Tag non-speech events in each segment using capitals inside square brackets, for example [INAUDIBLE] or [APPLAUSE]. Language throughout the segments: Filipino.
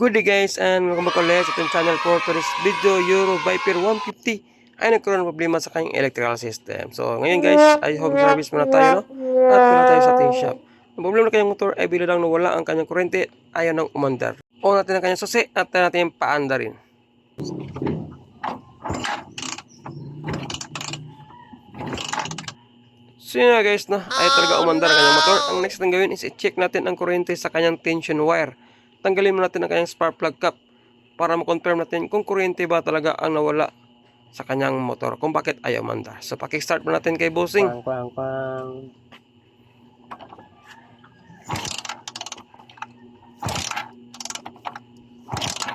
Good day guys and welcome back ulit sa ating channel for today's video Euro Viper 150 ay nagkaroon ng problema sa kanyang electrical system. So ngayon guys ay home service muna tayo no? at muna tayo sa ating shop. Ang problema ng kanyang motor ay bila lang nawala ang kanyang kurente ayaw nang umandar. O natin ang kanyang susi at natin paanda rin. So yun guys, no? ay talaga umandar ang kanyang motor. Ang next na gawin is i-check natin ang kuryente sa kanyang tension wire. Tanggalin mo natin ang kanyang spark plug cap para ma-confirm natin kung kuryente ba talaga ang nawala sa kanyang motor, kung bakit ayaw umandar. So pakistart mo natin kay bossing. Kwang.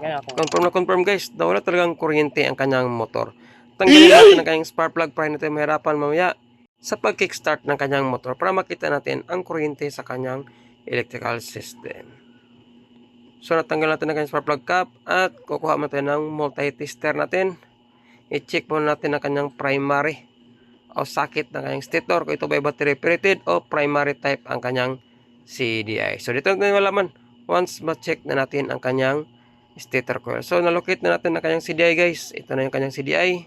Ayan ako. Confirm na confirm guys, nawala talagang kuryente ang kanyang motor. Tanggalin natin ang kanyang spark plug para hindi tayo mahirapan mamaya sa pag-kickstart ng kanyang motor para makita natin ang kuryente sa kanyang electrical system. So natanggal natin ang kanyang spark plug cap at kukuha mo tayo ng multi-tester natin. I-check po natin ang kanyang primary o sakit ng kanyang stator kung ito ba battery operated o primary type ang kanyang CDI. So dito natin malaman once ma-check na natin ang kanyang stator coil. So, nalocate na natin ang kanyang CDI guys. Ito na yung kanyang CDI.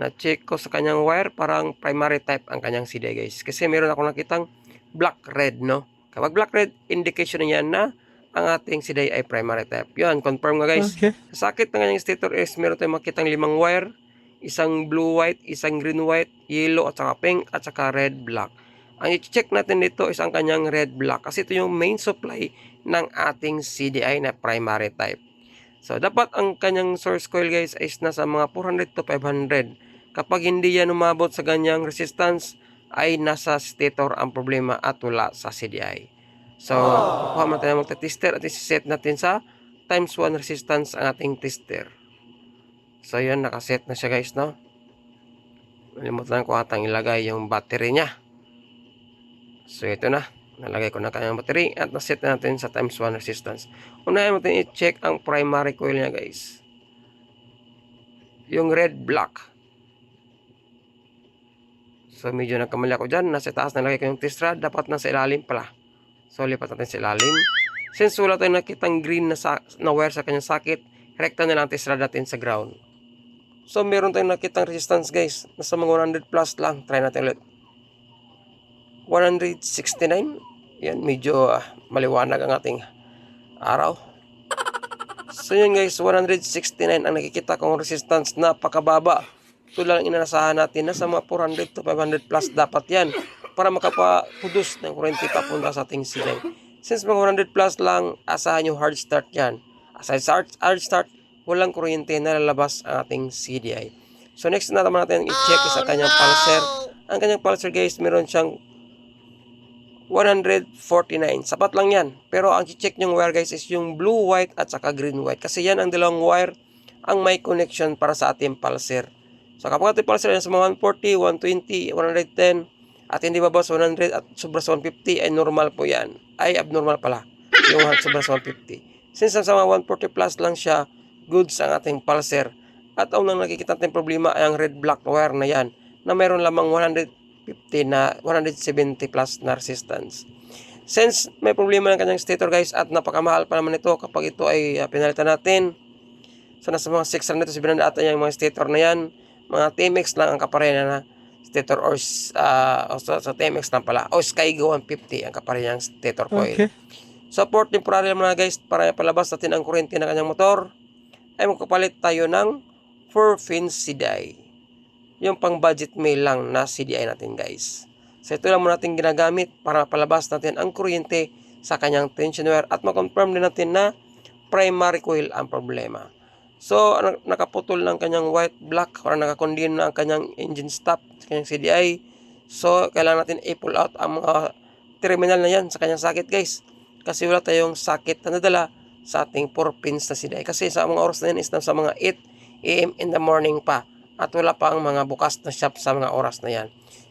Na-check ko sa kanyang wire. Parang primary type ang kanyang CDI guys. Kasi meron ako nakitang black red, no? Kapag black red, indication na yan na ang ating CDI ay primary type. Yan, confirm nga guys. Okay. Sa sakit ng kanyang stator is meron tayong makitang limang wire. Isang blue white, isang green white, yellow at saka pink at saka red black. Ang i-check natin dito is ang kanyang red black kasi ito yung main supply ng ating CDI na primary type. So, dapat ang kanyang source coil guys is nasa mga 400 to 500. Kapag hindi yan umabot sa ganyang resistance, ay nasa stator ang problema at wala sa CDI. So, kuha mo tayo magta-tester at isi-set natin sa times 1 resistance ang ating tester. So, yun, nakaset na siya guys, no? Nalimutan ko atang ilagay yung battery niya. So, ito na. Nalagay ko na kanyang battery at naset na natin sa times 1 resistance. Unahin natin i-check ang primary coil niya guys. Yung red black. So medyo nagkamali ako dyan. Nasa taas nalagay ko yung test rod. Dapat nasa ilalim pala. So lipat natin sa ilalim. Since wala tayong nakitang green na, sa, na wire sa kanyang sakit, rekta na lang test rod natin sa ground. So meron tayong nakitang resistance guys. Nasa mga 100 plus lang. Try natin ulit. 169. Yan, medyo ah, maliwanag ang ating araw. So yun guys, 169 ang nakikita kong resistance. Napakababa. Ito lang inanasahan natin. Nasa mga 400 to 500 plus dapat yan. Para makapapudos ng kurente papunta sa ating silay. Since mga 100 plus lang, asahan yung hard start yan. Aside sa hard, hard start, walang kuryente na lalabas ang ating CDI. So next na naman natin i-check is ang kanyang pulser. Ang kanyang pulser guys, meron siyang 149. Sapat lang yan. Pero ang check yung wire guys is yung blue, white at saka green, white. Kasi yan ang dalawang wire ang may connection para sa ating pulser. So kapag ating pulser yan sa mga 140, 120, 110 at hindi bababa sa 100 at sobra sa 150 ay normal po yan. Ay abnormal pala yung sobra sa 150. Since sa mga 140 plus lang siya, goods ang ating pulser. At ang nang nakikita natin problema ay ang red black wire na yan na mayroon lamang 150 na 170 plus na resistance. Since may problema ng kanyang stator guys at napakamahal pa naman ito kapag ito ay uh, pinalitan natin. So nasa mga 600 to 700 ata yung mga stator na yan. Mga TMX lang ang kaparehana na stator or uh, sa, sa TMX lang pala. O Skygo 150 ang kaparehang stator coil. Okay. So for temporary naman na guys para palabas natin ang kuryente ng kanyang motor ay magkapalit tayo ng 4 pin CDI yung pang budget mail lang na CDI natin guys. So ito lang muna natin ginagamit para palabas natin ang kuryente sa kanyang tension wire at makonfirm din natin na primary coil ang problema. So nak- nakaputol ng kanyang white black or nakakondim na ang kanyang engine stop sa kanyang CDI. So kailangan natin i-pull out ang mga terminal na yan sa kanyang sakit guys. Kasi wala tayong sakit na nadala sa ating 4 pins na CDI. Kasi sa mga oras na yan is sa mga 8 a.m. in the morning pa at wala pa ang mga bukas na shop sa mga oras na yan.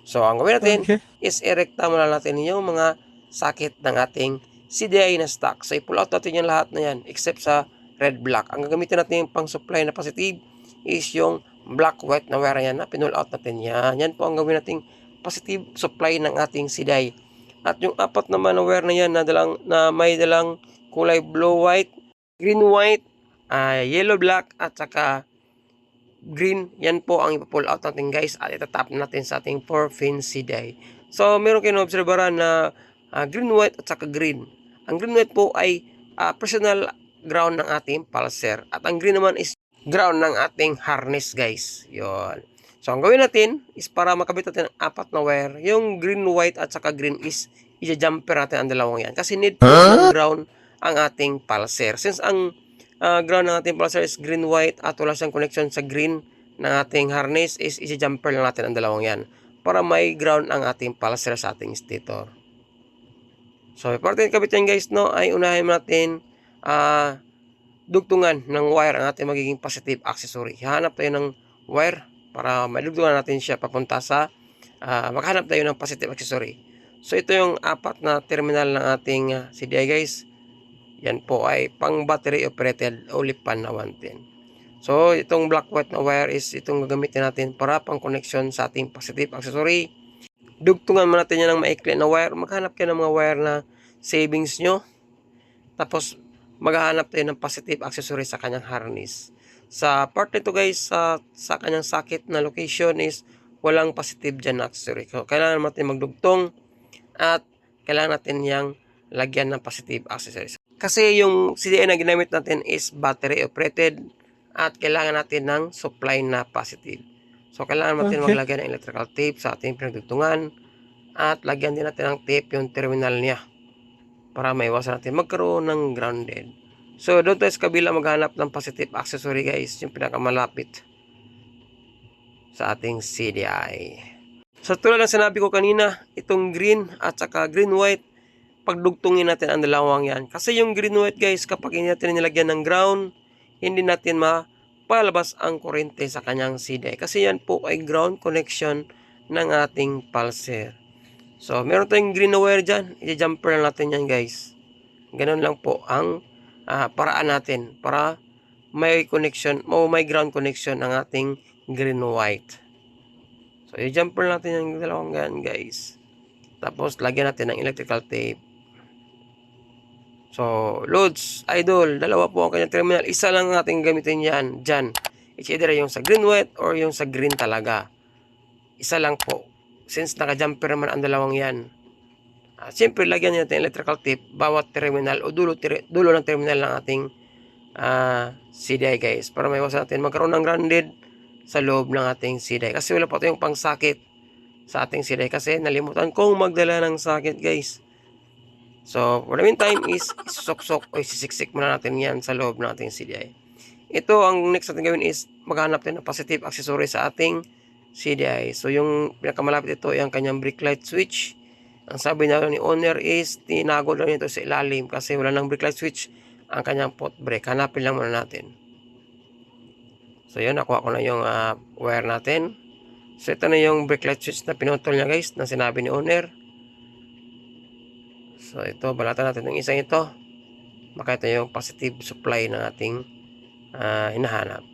So, ang gawin natin Okay. is erekta muna natin yung mga sakit ng ating CDI na stock. So, i-pull out natin yung lahat na yan except sa red black. Ang gagamitin natin yung pang supply na positive is yung black white na wire yan na pinull out natin yan. Yan po ang gawin nating positive supply ng ating CDI. At yung apat naman na wire na yan na, dalang, na may dalang kulay blue white green, white, ah, yellow, black, at saka green. Yan po ang ipa-pull out natin guys at itatap natin sa ating 4-pin CDI. So, meron kayo na-obserbaran na ah, green, white, at saka green. Ang green, white po ay ah, personal ground ng ating pulser. At ang green naman is ground ng ating harness guys. Yon. So, ang gawin natin is para makabit natin ang apat na wire. Yung green, white, at saka green is i-jumper natin ang dalawang yan. Kasi need ng ground ang ating pulser. Since ang ah, ground ng ating pulser is green, white, at wala siyang connection sa green ng ating harness is i-jumper lang natin ang dalawang yan para may ground ang ating pulser sa ating stator. So, natin kabit yan guys, no, ay unahin natin ah dugtungan ng wire ang ating magiging positive accessory. Hahanap tayo ng wire para madugtungan natin siya papunta sa ah, maghanap tayo ng positive accessory. So ito yung apat na terminal ng ating ah, CDI guys. Yan po ay pang battery operated Olipan na 110. So itong black white na wire is itong gagamitin natin para pang connection sa ating positive accessory. Dugtungan mo natin yan ng maikli na wire. Maghanap kayo ng mga wire na savings nyo. Tapos maghahanap tayo ng positive accessory sa kanyang harness. Sa part nito guys, sa, sa kanyang socket na location is walang positive dyan na accessory. So, kailangan natin magdugtong at kailangan natin yang lagyan ng positive accessories. Kasi yung CDI na ginamit natin is battery operated at kailangan natin ng supply na positive. So, kailangan natin Okay. maglagay ng electrical tape sa ating pinagdugtungan at lagyan din natin ng tape yung terminal niya para maiwasan natin magkaroon ng grounded. So, doon tayo sa kabila maghanap ng positive accessory guys, yung pinakamalapit sa ating CDI. So, tulad ng sinabi ko kanina, itong green at saka green-white, pagdugtungin natin ang dalawang yan. Kasi yung green-white guys, kapag hindi natin nilagyan ng ground, hindi natin mapalabas ang kurente sa kanyang CDI. Kasi yan po ay ground connection ng ating pulser. So, meron tayong green wire dyan. I-jumper lang natin yan guys. Ganun lang po ang ah, paraan natin para may connection o may ground connection ang ating green-white. So, i-jumper natin yung dalawang gan guys. Tapos, lagyan natin ng electrical tape. So, loads, idol, dalawa po ang kanyang terminal. Isa lang ang ating gamitin yan, dyan. It's either yung sa green white or yung sa green talaga. Isa lang po. Since naka-jumper naman ang dalawang yan. Ah, Siyempre, lagyan natin electrical tape bawat terminal o dulo, ter- dulo ng terminal ng ating ah, CDI guys. Para maiwasan natin magkaroon ng grounded sa loob ng ating CDI. Kasi wala pa tayong pang socket sa ating CDI. Kasi nalimutan kong magdala ng socket guys. So, for the meantime is isusuksok o isisiksik muna natin yan sa loob ng ating CDI. Ito, ang next natin gawin is maghanap tayo ng positive accessory sa ating CDI. So, yung pinakamalapit ito ay ang kanyang brake light switch. Ang sabi na ni owner is tinago daw nito sa ilalim kasi wala nang brake light switch ang kanyang pot brake. Hanapin lang muna natin. So, yun, nakuha ko na yung ah, wire natin. So, ito na yung brake light switch na pinutol niya guys na sinabi ni owner. So, ito, balatan natin yung isang ito. Baka ito yung positive supply ng ating ah, hinahanap.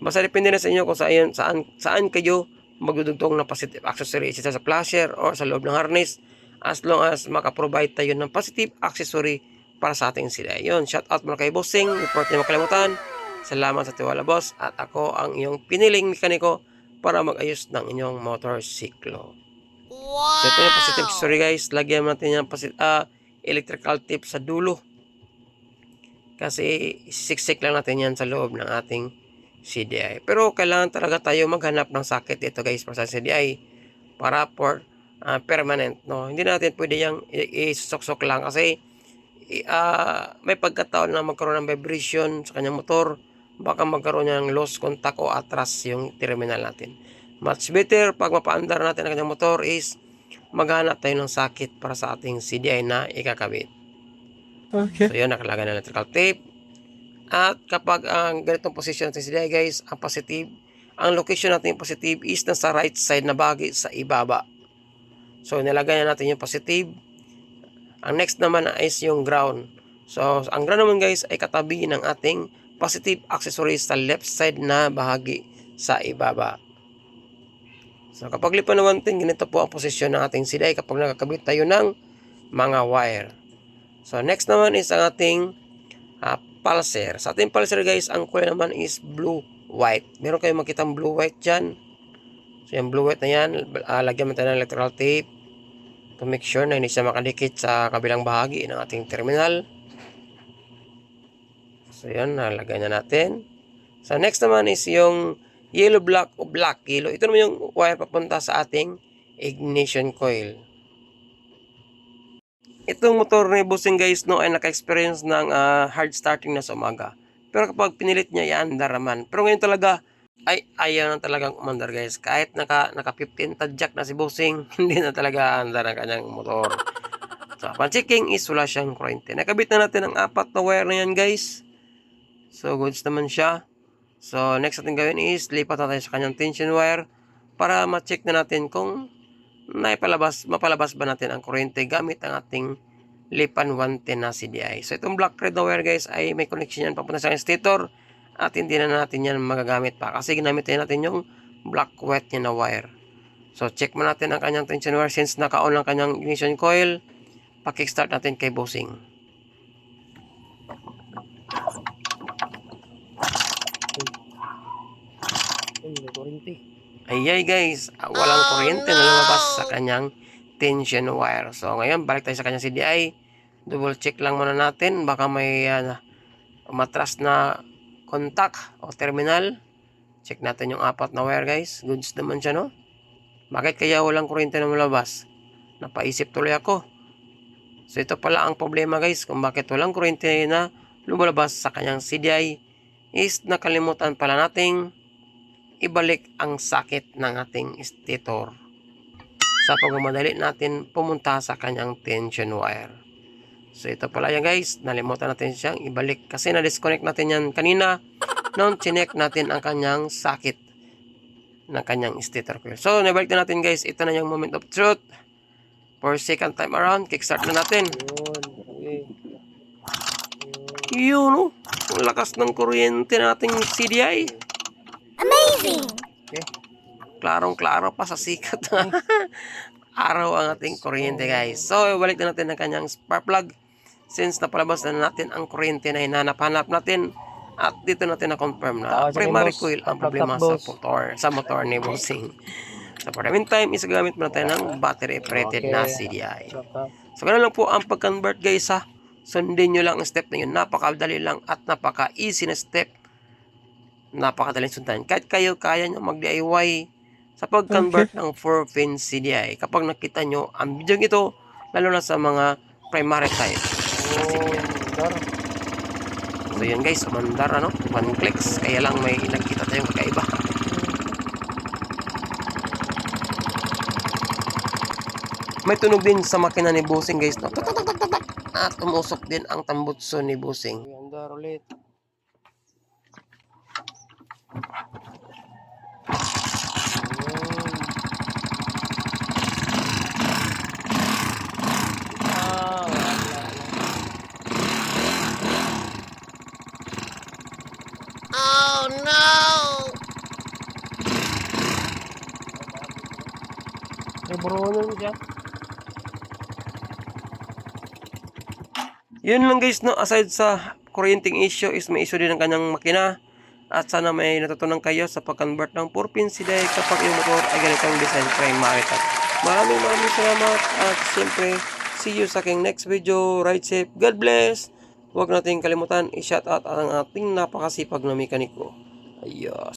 Basta depende na sa inyo kung saan, saan, saan kayo magdudugtong ng positive accessory. Isa sa flasher or sa loob ng harness. As long as makaprovide tayo ng positive accessory para sa ating sila. Yun, shout out mula kay Bossing. Report niyo makalimutan. Salamat sa tiwala boss. At ako ang iyong piniling mekaniko para mag-ayos ng inyong motorsiklo. So ito yung positive accessory guys. Lagyan natin yung posi- ah, electrical tip sa dulo. Kasi siksik lang natin yan sa loob ng ating CDI. Pero kailangan talaga tayo maghanap ng socket dito guys para sa CDI para for ah, permanent. No? Hindi natin pwede yung i- isuksok lang kasi ah, may pagkataon na magkaroon ng vibration sa kanyang motor. Baka magkaroon niya ng lost contact o atras yung terminal natin. Much better pag mapaandar natin ang kanyang motor is maghanap tayo ng socket para sa ating CDI na ikakabit. Okay. So yun, nakalagay na electrical tape. At kapag ang ganitong position natin CDI guys, ang positive, ang location natin yung positive is nasa right side na bahagi sa ibaba. So nilagay na natin yung positive. Ang next naman is yung ground. So ang ground naman guys ay katabi ng ating positive accessories sa left side na bahagi sa ibaba. So kapag lipan na 110, ganito po ang posisyon ng ating CDI kapag nakakabit tayo ng mga wire. So next naman is ang ating ah, pulser. Sa ating pulser guys, ang kulay naman is blue white. Meron kayong makitang blue white dyan. So yung blue white na yan, ah, lagyan mo tayo ng electrical tape to make sure na hindi siya makadikit sa kabilang bahagi ng ating terminal. So yan, nalagay na natin. So next naman is yung yellow black o black yellow. Ito naman yung wire papunta sa ating ignition coil. Itong motor ni Busing guys no ay naka-experience ng ah, hard starting na sa umaga. Pero kapag pinilit niya iandar naman. Pero ngayon talaga ay ayaw na talagang umandar guys. Kahit naka, naka 15 tadjak na si Busing, [LAUGHS] hindi na talaga andar ang kanyang motor. So, upon checking is wala siyang kuryente. Nakabit na natin ang apat na wire na yan guys. So, goods naman siya. So, next natin gawin is lipat na tayo sa kanyang tension wire para ma-check na natin kung naipalabas, mapalabas ba natin ang kuryente gamit ang ating Lipan 110 na CDI. So, itong black red na wire guys ay may connection yan papunta sa stator at hindi na natin yan magagamit pa kasi ginamit na natin yung black wet niya na wire. So, check mo natin ang kanyang tension wire since naka-on lang kanyang ignition coil. Pa-kickstart natin kay Bossing. Ay, may kurinti. Ayay guys, ah, walang kuryente na lumabas sa kanyang tension wire. So ngayon, balik tayo sa kanyang CDI. Double check lang muna natin. Baka may ah, matras na contact o terminal. Check natin yung apat na wire guys. Goods naman siya no? Bakit kaya walang kuryente na lumabas? Napaisip tuloy ako. So ito pala ang problema guys kung bakit walang kuryente na lumalabas sa kanyang CDI is nakalimutan pala nating ibalik ang sakit ng ating stator sa pagmamadali natin pumunta sa kanyang tension wire. So ito pala yan guys, nalimutan natin siyang ibalik kasi na-disconnect natin yan kanina nung chinek natin ang kanyang sakit ng kanyang stator coil. So nabalik na natin guys, ito na yung moment of truth. For second time around, kickstart na natin. Yun. Okay. Yun. Yun oh, ang lakas ng kuryente ng ating CDI. Okay. klarong-klaro pa sa sikat na [LAUGHS] araw ang ating kuryente guys. So, balik na natin ang kanyang spark plug since napalabas na natin ang kuryente na hinanap-hanap natin at dito natin na-confirm na Tawag primary boss. coil ang problema sa motor, sa motor ni Bossing. So, for the meantime, isagamit muna tayo ng battery operated na Okay. CDI. Stop, stop. So, ganun lang po ang pag-convert guys ha. Sundin nyo lang ang step na yun. Napakadali lang at napaka-easy na step. Napakadaling sundan. Kahit kayo kaya nyo mag-DIY sa pag-convert ng 4-pin CDI. Kapag nakita nyo ang video ito, lalo na sa mga primary type. Dar. So yun guys, umandar ano, one clicks. Kaya lang may nakita tayong kakaiba. May tunog din sa makina ni Busing guys. No? At umusok din ang tambutso ni Busing. Yan, dar ulit. May buronan siya. Yun lang guys, no? Aside sa kuryenteng issue is may issue din ang kanyang makina. At sana may natutunan kayo sa pag-convert ng 4-pin CDI kapag yung motor ay ganitong design primary type. Maraming maraming salamat at siyempre see you sa aking next video. Ride safe. God bless. Huwag nating kalimutan i-shout out ang ating napakasipag na mekaniko. Ayos.